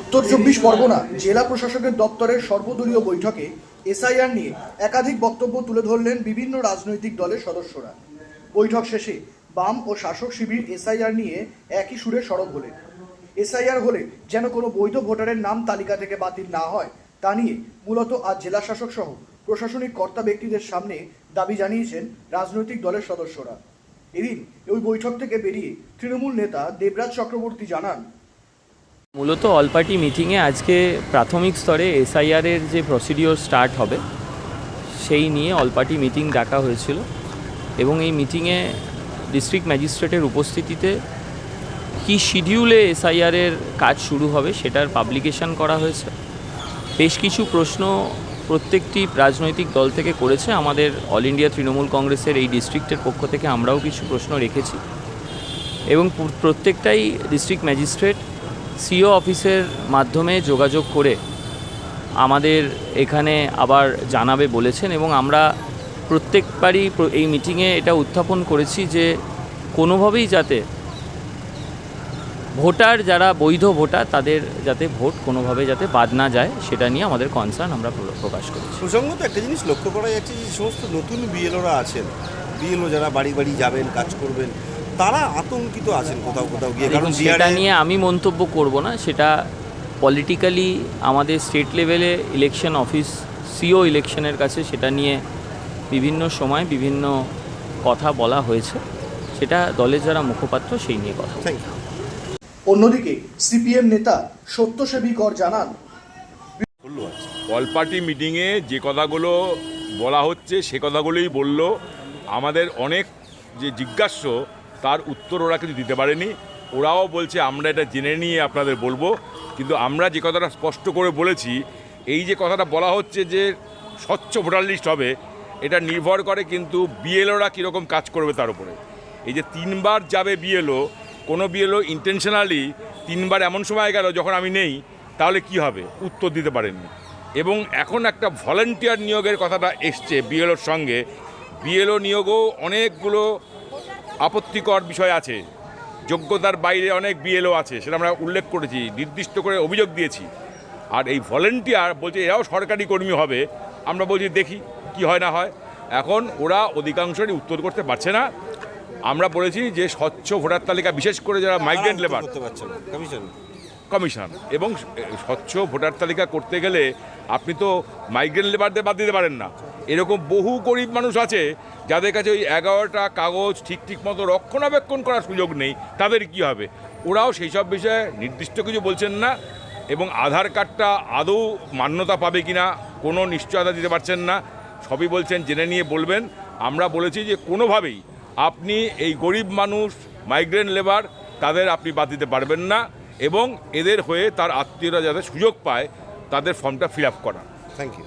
উত্তর চব্বিশ পরগনা জেলা প্রশাসকের দপ্তরের সর্বদলীয় বৈঠকে এসআইআর নিয়ে একাধিক বক্তব্য তুলে ধরলেন বিভিন্ন রাজনৈতিক দলের সদস্যরা। বৈঠক শেষে বাম ও শাসক শিবির এসআইআর নিয়ে একই সুরে সরব হলেন। এসআইআর হলে যেন কোনো বৈধ ভোটারের নাম তালিকা থেকে বাতিল না হয়, তা নিয়ে মূলত আজ জেলা শাসক সহ প্রশাসনিক কর্তা ব্যক্তিদের সামনে দাবি জানিয়েছেন রাজনৈতিক দলের সদস্যরা। এদিন ওই বৈঠক থেকে বেরিয়ে তৃণমূল নেতা দেবরাজ চক্রবর্তী জানান মূলত অল পার্টি মিটিংয়ে আজকে প্রাথমিক স্তরে এসআইআরের যে প্রসিডিওর স্টার্ট হবে, সেই নিয়ে অল পার্টি মিটিং ডাকা হয়েছিল এবং এই মিটিংয়ে ডিস্ট্রিক্ট ম্যাজিস্ট্রেটের উপস্থিতিতে কি শিডিউলে এসআইআরের কাজ শুরু হবে সেটার পাবলিকেশন করা হয়েছে। বেশ কিছু প্রশ্ন প্রত্যেকটি রাজনৈতিক দল থেকে করেছে, আমাদের অল ইন্ডিয়া তৃণমূল কংগ্রেসের এই ডিস্ট্রিক্টের পক্ষ থেকে আমরাও কিছু প্রশ্ন রেখেছি এবং প্রত্যেকটাই ডিস্ট্রিক্ট ম্যাজিস্ট্রেট সিও অফিসের মাধ্যমে যোগাযোগ করে আমাদের এখানে আবার জানাবে বলেছেন এবং আমরা প্রত্যেকবারই এই মিটিংয়ে এটা উত্থাপন করেছি যে কোনোভাবেই যাতে ভোটার যারা বৈধ ভোটার, তাদের যাতে ভোট কোনোভাবে যাতে বাদ না যায়, সেটা নিয়ে আমাদের কনসার্ন আমরা প্রকাশ করেছি। প্রসঙ্গত একটা জিনিস লক্ষ্য করা যাচ্ছে যে সমস্ত নতুন বিএলওরা আছেন। বিএলও যারা বাড়ি বাড়ি যাবেন, কাজ করবেন তারা আতঙ্কিত আছেন কোথাও কোথাও গিয়ে কারণ সেটা নিয়ে আমি মন্তব্য করব না সেটা পলিটিক্যালি আমাদের স্টেট লেভেলে ইলেকশন অফিস সিও ইলেকশনের কাছে সেটা নিয়ে বিভিন্ন সময় বিভিন্ন কথা বলা হয়েছে। সেটা দলের যারা মুখপাত্র সেই নিয়ে কথা অন্যদিকে সিপিএম নেতা সত্যসেবী কর জানান বলল আছে অল পার্টি মিটিংয়ে যে কথাগুলো বলা হচ্ছে সে কথাগুলোই বলল। আমাদের অনেক যে জিজ্ঞাস্য তার উত্তর ওরা কিন্তু দিতে পারেনি। ওরাও বলছে, আমরা এটা জেনে নিয়ে আপনাদের বলব। কিন্তু আমরা যে কথাটা স্পষ্ট করে বলেছি, এই যে কথাটা বলা হচ্ছে যে স্বচ্ছ ভোটার লিস্ট হবে, এটা নির্ভর করে কিন্তু বিএলওরা কীরকম কাজ করবে তার উপরে। এই যে তিনবার যাবে বিএলও কোনো বিএলও ইন্টেনশনালি তিনবার এমন সময় গেল যখন আমি নেই, তাহলে কি হবে? উত্তর দিতে পারেননি। এবং এখন একটা ভলেন্টিয়ার নিয়োগের কথাটা এসছে বিএলওর সঙ্গে। বিএলও নিয়োগও অনেকগুলো আপত্তিকর বিষয় আছে। যোগ্যতার বাইরে অনেক বিএলও আছে সেটা আমরা উল্লেখ করেছি নির্দিষ্ট করে অভিযোগ দিয়েছি। আর এই ভলেন্টিয়ার বলছে এরাও সরকারি কর্মী হবে। আমরা বলছি দেখি কি হয় না হয়। এখন ওরা অধিকাংশই উত্তর করতে পারছে না। আমরা বলেছি যে স্বচ্ছ ভোটার তালিকা বিশেষ করে যারা মাইগ্রেন্ট লেবার কমিশন কমিশন এবং স্বচ্ছ ভোটার তালিকা করতে গেলে আপনি তো মাইগ্রেন্ট লেবারদের বাদ দিতে পারেন না। এরকম বহু গরিব মানুষ আছে যাদের কাছে ওই এগারোটা কাগজ ঠিক ঠিক মতো রক্ষণাবেক্ষণ করার সুযোগ নেই তাদের কি হবে? ওরাও সেই সব বিষয়ে নির্দিষ্ট কিছু বলছেন না এবং আধার কার্ডটা আদৌ মান্যতা পাবে কি না কোনো নিশ্চয়তা দিতে পারছেন না সবই বলছেন জেনে নিয়ে বলবেন। আমরা বলেছি যে কোনোভাবেই আপনি এই গরিব মানুষ মাইগ্রেন্ট লেবার তাদের আপনি বাদ দিতে পারবেন না এবং এদের হয়ে তার আত্মীয়রা যাতে সুযোগ পায় তাদের ফর্মটা ফিল আপ করা। Thank you